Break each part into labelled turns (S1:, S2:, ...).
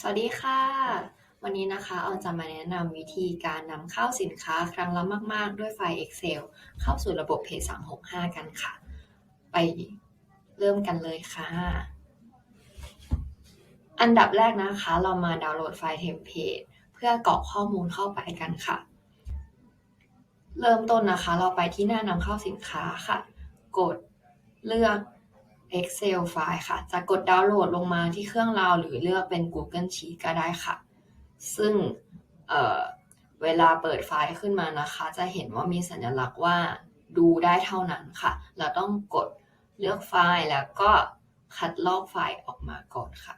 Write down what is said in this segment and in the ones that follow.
S1: สวัสดีค่ะ วันนี้นะคะออนจะมาแนะนำวิธีการนำเข้าสินค้าครั้งละมาก ๆ ด้วยไฟล์ Excel เข้าสู่ระบบ Page 365 กันค่ะ ไปเริ่มกันเลยค่ะ อันดับแรกนะคะ เรามาดาวน์โหลดไฟล์เทมเพลตเพื่อกรอกข้อมูลเข้าไปกันค่ะ เริ่มต้นนะคะ เราไปที่หน้านำเข้าสินค้าค่ะ กดเลือก Excel ไฟล์ค่ะ จะกดดาวน์โหลดลงมาที่เครื่องเราหรือเลือกเป็น Google Sheet ก็ได้ค่ะ ซึ่งเเวลาเปิดไฟล์ขึ้นมานะคะ จะเห็นว่ามีสัญลักษณ์ว่าดูได้เท่านั้นค่ะ เราต้องกดเลือกไฟล์แล้วก็คัดลอกไฟล์ออกมาก่อนค่ะ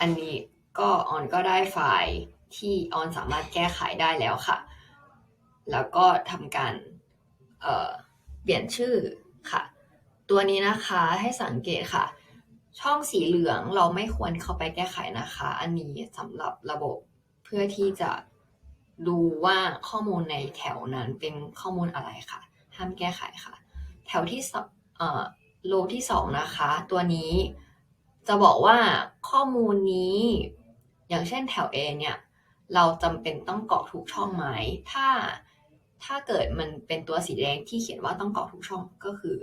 S1: อันนี้ก็ออนก็ได้ไฟล์ที่ออนสามารถแก้ไขได้แล้วค่ะ แล้วก็ทำการเเปลี่ยนชื่อ ค่ะ ตัวนี้นะคะให้สังเกตค่ะ ช่องสีเหลืองเราไม่ควรเข้าไปแก้ไขนะคะ อันนี้สำหรับระบบเพื่อที่จะดูว่าข้อมูลในแถวนั้นเป็นข้อมูลอะไรค่ะ ห้ามแก้ไขค่ะ แถวที่เอ่อโลที่สองนะคะ ตัวนี้จะบอกว่าข้อมูลนี้ อย่างเช่นแถว A เนี่ย เราจำเป็นต้องกรอกทุกช่องไหม ถ้า ถ้าเกิดมันเป็นตัวสีแดงที่เขียนว่าต้องกรอกทุกช่องก็คือ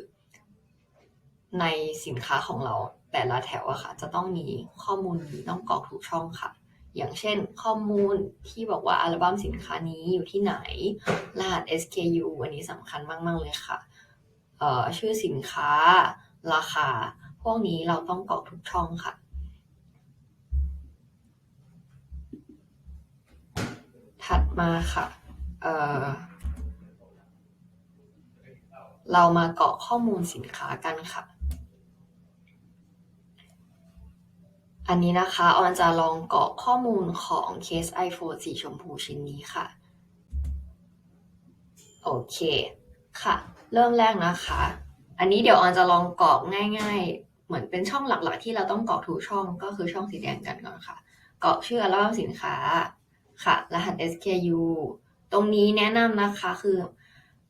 S1: ในสินค้าของเราแต่ละแถวอะค่ะ จะต้องมีข้อมูลนี้ต้องกรอกทุกช่องค่ะ อย่างเช่น ข้อมูลที่บอกว่าอัลบั้มสินค้านี้อยู่ที่ไหนรหัส SKU อันนี้สำคัญมาก ๆ เลยค่ะชื่อสินค้า ราคา พวกนี้เราต้องกรอกทุกช่องค่ะถัดมาค่ะ เเรามาเกรอกข้อมูลสินค้ากันค่ะ อันนี้นะคะออนจะลองเกรอกข้อมูลของเคส iPhone สีชมพูชิ้นนี้ค่ะ โอเคค่ะ เริ่มแรกนะคะ อันนี้เดี๋ยวออนจะลองเกรอกง่าย ๆ เหมือนเป็นช่องหลักๆ ที่เราต้องเกรอกทุกช่องก็คือช่องสีแดงกันก่อนค่ะ เกรอกชื่ออัลบั้มสินค้าค่ะ รหัส SKU ตรงนี้แนะนำนะคะคือ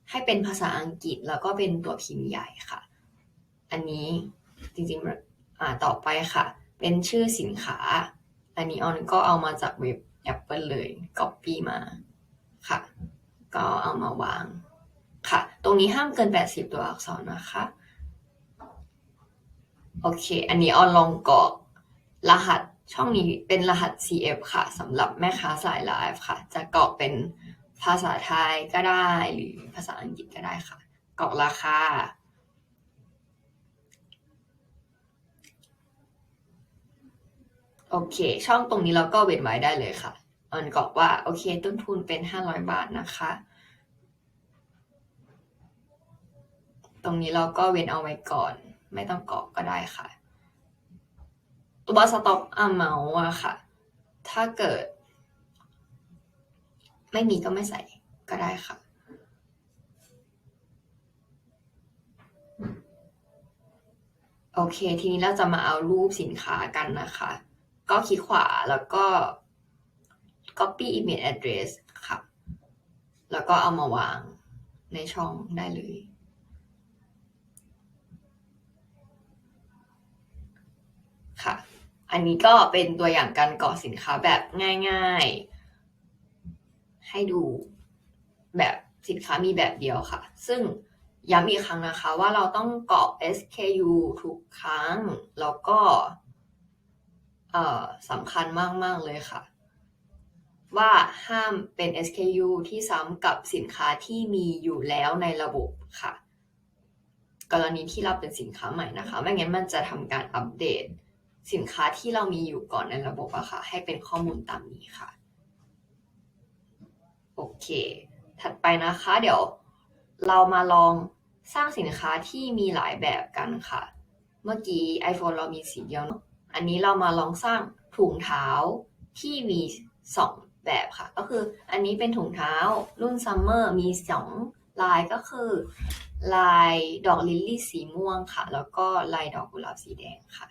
S1: ให้เป็นภาษาอังกฤษแล้วก็เป็นตัวพิมพ์ใหญ่ค่ะ อันนี้จริงๆอ่าต่อไปค่ะ เป็นชื่อสินค้า อันนี้ออนก็เอามาจากเว็บ Apple เลย Copy มาค่ะ ก็เอามาวางค่ะ ตรงนี้ห้ามเกิน 80 ตัวอักษรนะคะ โอเค อันนี้ออนลองกรอกรหัสช่องนี้เป็นรหัส CF ค่ะสำหรับแม่ค้าสายไลฟ์ค่ะ จะกรอกเป็น ภาษาไทยก็ได้หรือภาษาอังกฤษก็ได้ค่ะกรอกราคา โอเค ช่องตรงนี้เราก็เว้นไว้ได้เลยค่ะอันกรอกว่า โอเค ต้นทุนเป็น 500 บาทนะคะ ตรงนี้เราก็เว้นเอาไว้ก่อน ไม่ต้องกรอกก็ได้ค่ะ ตัวสต็อกอเมาอะค่ะ ถ้าเกิด ไม่มีก็ไม่ใส่ก็ได้ค่ะ โอเค ทีนี้เราจะมาเอารูปสินค้ากันนะคะ ก็คลิกขวาแล้วก็ copy image address ค่ะ แล้วก็เอามาวางในช่องได้เลย ค่ะ อันนี้ก็เป็นตัวอย่างการก่อสินค้าแบบง่าย ๆ ให้ดูแบบสินค้ามีแบบเดียวค่ะ ซึ่งย้ำอีกครั้งนะคะว่าเราต้องกรอก SKU ทุกครั้ง แล้วก็สำคัญมาก ๆ เลยค่ะ ว่าห้ามเป็น SKU ที่ซ้ำกับสินค้าที่มีอยู่แล้วในระบบค่ะ กรณีที่เราเป็นสินค้าใหม่นะคะ ไม่งั้นมันจะทำการอัปเดต สินค้าที่เรามีอยู่ก่อนในระบบอะค่ะ ให้เป็นข้อมูลตามนี้ค่ะ โอเค ถัดไปนะคะเดี๋ยวเรามาลองสร้างสินค้าที่มีหลายแบบกันค่ะ เมื่อกี้ iPhone เรามีสีเดียวเนาะอันนี้เรามาลองสร้างถุงเท้าที่มีสองแบบค่ะ ก็คืออันนี้เป็นถุงเท้ารุ่นซัมเมอร์มีสองลายก็คือ ลายดอกลิลลี่สีม่วงค่ะ แล้วก็ลายดอกกุหลาบสีแดงค่ะ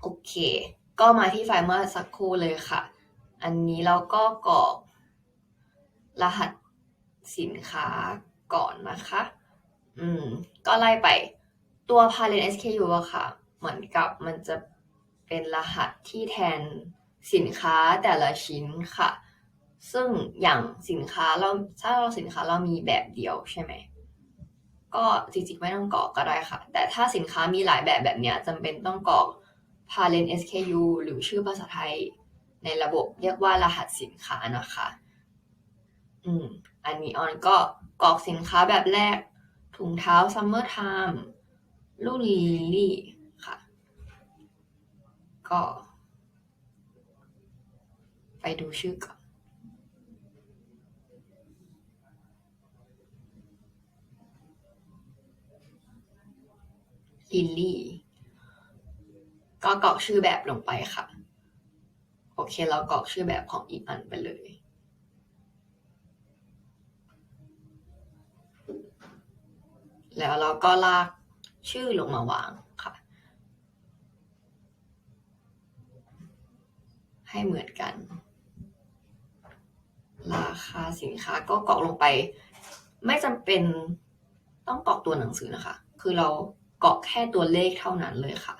S1: โอเค ก็มาที่ไฟล์เมื่อสักครู่เลยค่ะ อันนี้เราก็กรอกรหัสสินค้าก่อนนะคะ อืม ก็ไล่ไปตัว parent SKU อะค่ะ เหมือนกับมันจะเป็นรหัสที่แทนสินค้าแต่ละชิ้นค่ะ ซึ่งอย่างสินค้าเราถ้าเราสินค้าเรามีแบบเดียวใช่ไหม ก็จริงๆไม่ต้องกรอกก็ได้ค่ะ แต่ถ้าสินค้ามีหลายแบบแบบเนี้ยจำเป็นต้องกรอก parent SKU หรือชื่อภาษาไทย ในระบบเรียกว่ารหัสสินค้านะคะ อืม อันนี้ออนก็กรอกสินค้าแบบแรก ถุงเท้า summer time ลูกลิลลี่ค่ะ ก็ ไปดูชื่อก่อนลิลลี่ก็กรอกชื่อแบบลงไปค่ะ โอเค เรากรอกชื่อแบบของอีกอันไปเลย แล้วเราก็ลากชื่อลงมาวางค่ะ ให้เหมือนกัน ราคาสินค้าก็กรอกลงไป ไม่จำเป็นต้องกรอกตัวหนังสือนะคะ คือเรากรอกแค่ตัวเลขเท่านั้นเลยค่ะ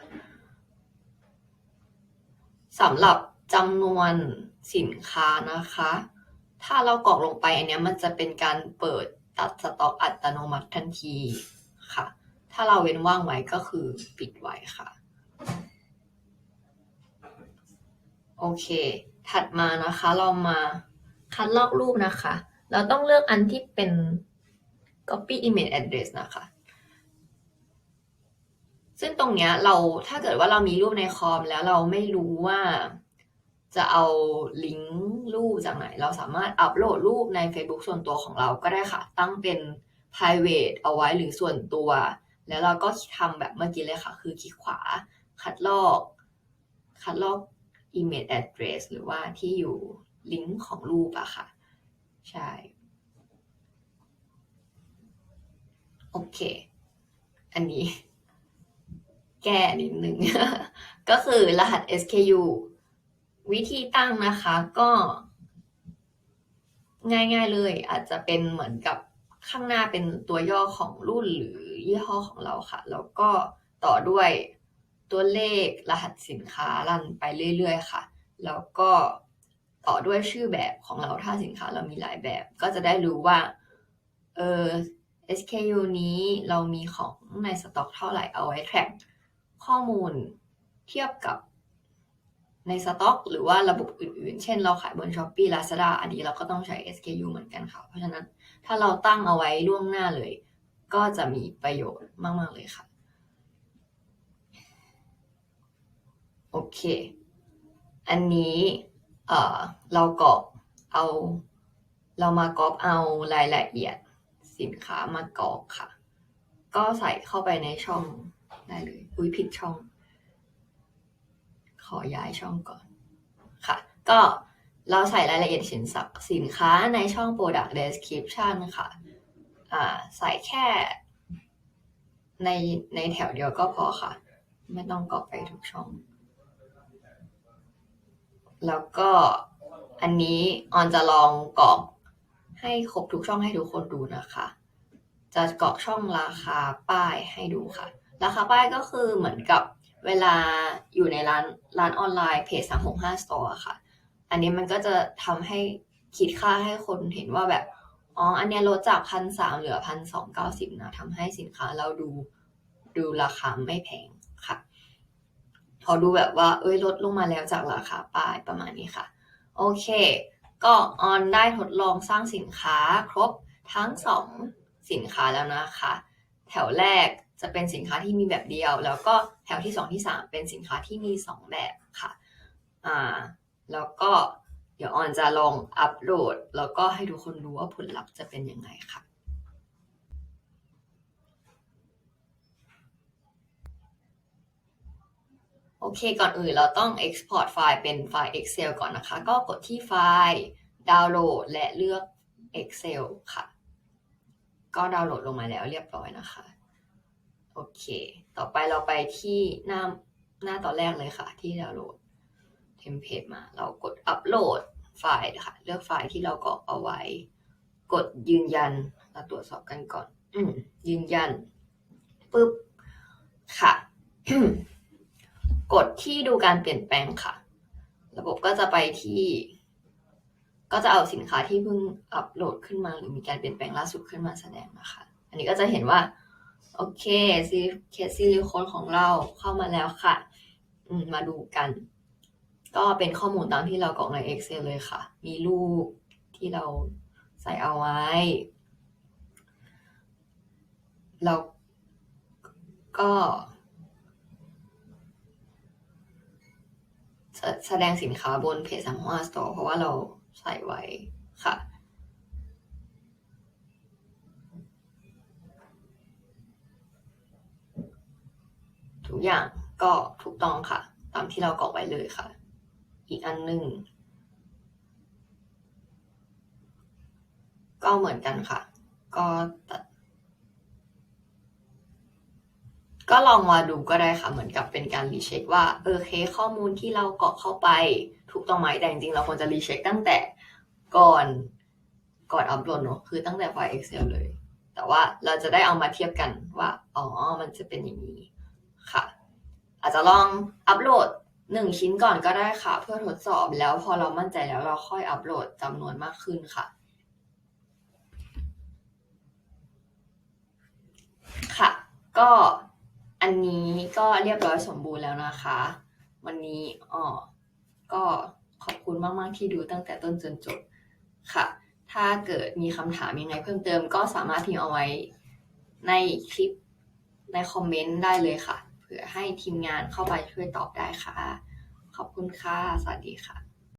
S1: สำหรับ จำนวนสินค้านะคะ ถ้าเรากรอกลงไปอันนี้มันจะเป็นการเปิดตัดสต็อกอัตโนมัติทันทีค่ะ ถ้าเราเว้นว่างไว้ก็คือปิดไว้ค่ะ โอเค ถัดมานะคะเรามาคัดลอกรูปนะคะ เราต้องเลือกอันที่เป็น copy image address นะคะ ซึ่งตรงเนี้ยเราถ้าเกิดว่าเรามีรูปในคอมแล้วเราไม่รู้ว่า จะเอาลิงก์รูปจากไหน เราสามารถอัปโหลดรูปใน Facebook ส่วนตัวของเราก็ได้ค่ะ ตั้งเป็น private เอาไว้หรือส่วนตัว แล้วเราก็ทำแบบเมื่อกี้เลยค่ะ คือคลิกขวา คัดลอก คัดลอก image address หรือว่าที่อยู่ลิงก์ของรูปอะค่ะ ใช่ โอเค อันนี้ แก้นิดนึง ก็คือรหัส SKU วิธีตั้งนะคะก็ง่ายๆเลย อาจจะเป็นเหมือนกับข้างหน้าเป็นตัวย่อของรุ่นหรือยี่ห้อของเราค่ะ แล้วก็ต่อด้วยตัวเลขรหัสสินค้ารันไปเรื่อยๆค่ะ แล้วก็ต่อด้วยชื่อแบบของเราถ้าสินค้าเรามีหลายแบบ ก็จะได้รู้ว่าเออ SKU นี้เรามีของในสต็อกเท่าไหร่เอาไว้ track ข้อมูลเทียบกับ ในสต็อกหรือว่าระบบอื่นๆ เช่นเราขายบน Shopee Lazada อันนี้เราก็ต้องใช้ SKU เหมือนกันค่ะ เพราะฉะนั้นถ้าเราตั้งเอาไว้ล่วงหน้าเลย ก็จะมีประโยชน์มาก ๆ เลยค่ะ โอเค อันนี้เออเรากรอกเอา เรามากรอกเอารายละเอียดสินค้ามากรอกค่ะ ก็ใส่เข้าไปในช่องได้เลย อุ้ยผิดช่อง ขอย้ายช่องก่อนค่ะ ก็เราใส่รายละเอียดสินสินค้าในช่อง product description ค่ะอ่าใส่แค่ในในแถวเดียวก็พอค่ะ ไม่ต้องกรอกไปทุกช่อง แล้วก็อันนี้ออนจะลองกรอกให้ครบทุกช่องให้ทุกคนดูนะคะ จะกรอกช่องราคาป้ายให้ดูค่ะ ราคาป้ายก็คือเหมือนกับ เวลาอยู่ในร้านร้านออนไลน์เพจ365 Store ค่ะ อันนี้มันก็จะทำให้คิดค่าให้คนเห็นว่าแบบ อ๋อ อันนี้ลดจากพันสามเหลือพันสองเก้าสิบนะทำให้สินค้าเราดูดูราคาไม่แพงค่ะ พอดูแบบว่า เอ้ยลดลงมาแล้วจากราคาป้ายประมาณนี้ค่ะ โอเค ก็ออนได้ทดลองสร้างสินค้าครบทั้งสองสินค้าแล้วนะคะ แถวแรก จะเป็นสินค้าที่มีแบบเดียว แล้วก็แถวที่สองที่สามเป็นสินค้าที่มีสองแบบค่ะอ่าแล้วก็เดี๋ยวออนจะลองอัปโหลด แล้วก็ให้ทุกคนดูว่าผลลัพธ์จะเป็นยังไงค่ะโอเค ก่อนอื่นเราต้อง export ไฟล์เป็นไฟล์ Excel ก่อนนะคะ ก็กดที่ไฟล์ดาวน์โหลดและเลือก Excel ค่ะ ก็ดาวน์โหลดลงมาแล้วเรียบร้อยนะคะ โอเค ต่อไปเราไปที่หน้าหน้าตอนแรกเลยค่ะ ที่ดาวน์โหลดเทมเพลตมา เรากดอัปโหลดไฟล์ค่ะ เลือกไฟล์ที่เรากรอกเอาไว้ กดยืนยัน เราตรวจสอบกันก่อน อืยืนยันปุ๊บค่ะ กดที่ดูการเปลี่ยนแปลงค่ะ ระบบก็จะไปที่ ก็จะเอาสินค้าที่เพิ่งอัปโหลดขึ้นมา หรือมีการเปลี่ยนแปลงล่าสุดขึ้นมาแสดงนะคะ อันนี้ก็จะเห็นว่า โอเคซีเคสซิลิโคนของเราเข้ามาแล้วค่ะมาดูกัน ก็เป็นข้อมูลตามที่เรากรอกใน Excel เลยค่ะ มีรูปที่เราใส่เอาไว้แล้วก็แสดงสินค้าบนเพจสามารถสโตร์เพราะว่าเราใส่ไว้ค่ะ อย่างก็ถูกต้องค่ะ ตามที่เรากรอกไว้เลยค่ะ อีกอันหนึ่งก็เหมือนกันค่ะ ก็ตัดก็ลองมาดูก็ได้ค่ะ เหมือนกับเป็นการรีเช็คว่าเออเคข้อมูลที่เรากรอกเข้าไป ถูกต้องไหมแต่จริงๆเราควรจะรีเช็คตั้งแต่ก่อนก่อนอัปโหลดเนอะคือตั้งแต่ไฟล์ Excel เลย แต่ว่าเราจะได้เอามาเทียบกันว่า อ๋อ มันจะเป็นอย่างนี้ค่ะ อาจจะลองอัปโหลดหนึ่งชิ้นก่อนก็ได้ค่ะ เพื่อทดสอบแล้วพอเรามั่นใจแล้วเราค่อยอัปโหลดจำนวนมากขึ้นค่ะ ค่ะ ก็อันนี้ก็เรียบร้อยสมบูรณ์แล้วนะคะ วันนี้อ๋อก็ขอบคุณมาก ๆ ที่ดูตั้งแต่ต้นจนจบค่ะ ถ้าเกิดมีคำถามยังไงเพิ่มเติมก็สามารถพิมพ์เอาไว้ในคลิปในคอมเมนต์ได้เลยค่ะ เผื่อให้ทีมงานเข้าไปช่วยตอบได้ค่ะ ขอบคุณค่ะ สวัสดีค่ะ